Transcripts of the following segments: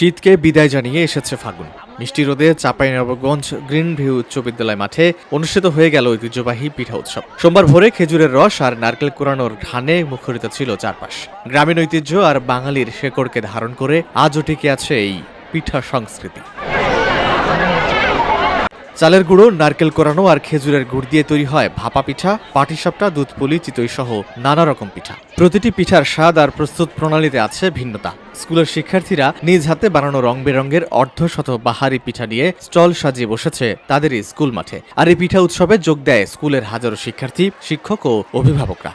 শীতকে বিদায় জানিয়ে এসেছে ফাগুন। মিষ্টি রোদে চাঁপাইনবাবগঞ্জ গ্রিন ভিউ উচ্চ বিদ্যালয় মাঠে অনুষ্ঠিত হয়ে গেল ঐতিহ্যবাহী পিঠা উৎসব। সোমবার ভোরে খেজুরের রস আর নারকেল কোরানোর ঘানে মুখরিত ছিল চারপাশ। গ্রামীণ ঐতিহ্য আর বাঙালির শেকড়কে ধারণ করে আজও টিকে আছে এই পিঠা সংস্কৃতি। চালের গুঁড়ো, নারকেল কোরানো আর খেজুরের গুড় দিয়ে তৈরি হয় ভাপা পিঠা, পাটিসাপটা দুধ পুলি চিতই সহ নানা রকম পিঠা। প্রতিটি পিঠার স্বাদ আর প্রস্তুত প্রণালীতে আছে ভিন্নতা। স্কুলের শিক্ষার্থীরা নিজ হাতে বানানো রং বেরঙের অর্ধশত বাহারি পিঠা নিয়ে স্টল সাজিয়ে বসেছে তাদেরই স্কুল মাঠে। আর এই পিঠা উৎসবে যোগ দেয় স্কুলের হাজারো শিক্ষার্থী, শিক্ষক ও অভিভাবকরা।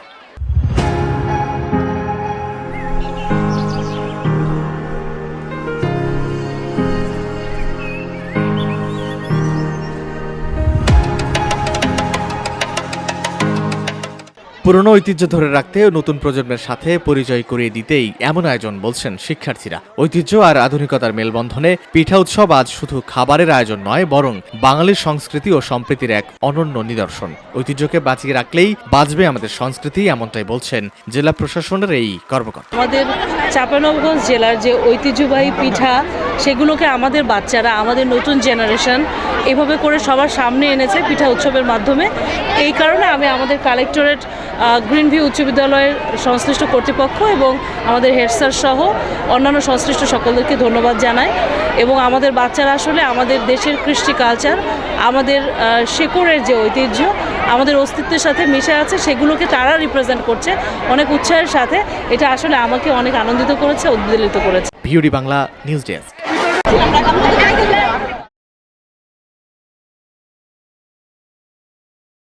পুরনো ঐতিহ্য ধরে রাখতে নতুন প্রজন্মের সাথে পরিচয় করিয়ে দিতেই এমন আয়োজন বলছেন শিক্ষার্থীরা। ঐতিহ্য আর আধুনিকতার মেলবন্ধনে পিঠা উৎসব আজ শুধু খাবারের আয়োজন নয়, বরং বাঙালির সংস্কৃতি ও সম্প্রীতির এক অনন্য নিদর্শন। ঐতিহ্যকে বাঁচিয়ে রাখলেই বাঁচবে আমাদের সংস্কৃতি, এমনটাই বলছেন জেলা প্রশাসনের এই কর্মকর্তা। আমাদের চাঁপানবগঞ্জ জেলার যে ঐতিহ্যবাহী পিঠা, সেগুলোকে আমাদের বাচ্চারা, আমাদের নতুন জেনারেশন এভাবে করে সবার সামনে এনেছে পিঠা উৎসবের মাধ্যমে। এই কারণে আমি আমাদের কালেক্টরেট গ্রিন ভিউ উচ্চ বিদ্যালয়ের সংশ্লিষ্ট কর্তৃপক্ষ এবং আমাদের হেড স্যার সহ অন্যান্য সংশ্লিষ্ট সকলদেরকে ধন্যবাদ জানাই এবং আমাদের বাচ্চারা আসলে আমাদের দেশের কৃষ্টি কালচার আমাদের শেকড়ের যে ঐতিহ্য আমাদের অস্তিত্বের সাথে মিশে আছে সেগুলোকে তারা রিপ্রেজেন্ট করছে অনেক উৎসাহের সাথে। এটা আসলে আমাকে অনেক আনন্দিত করেছে উদ্বেলিত করেছে। ভিউডি বাংলা নিউজ ডেস্ক।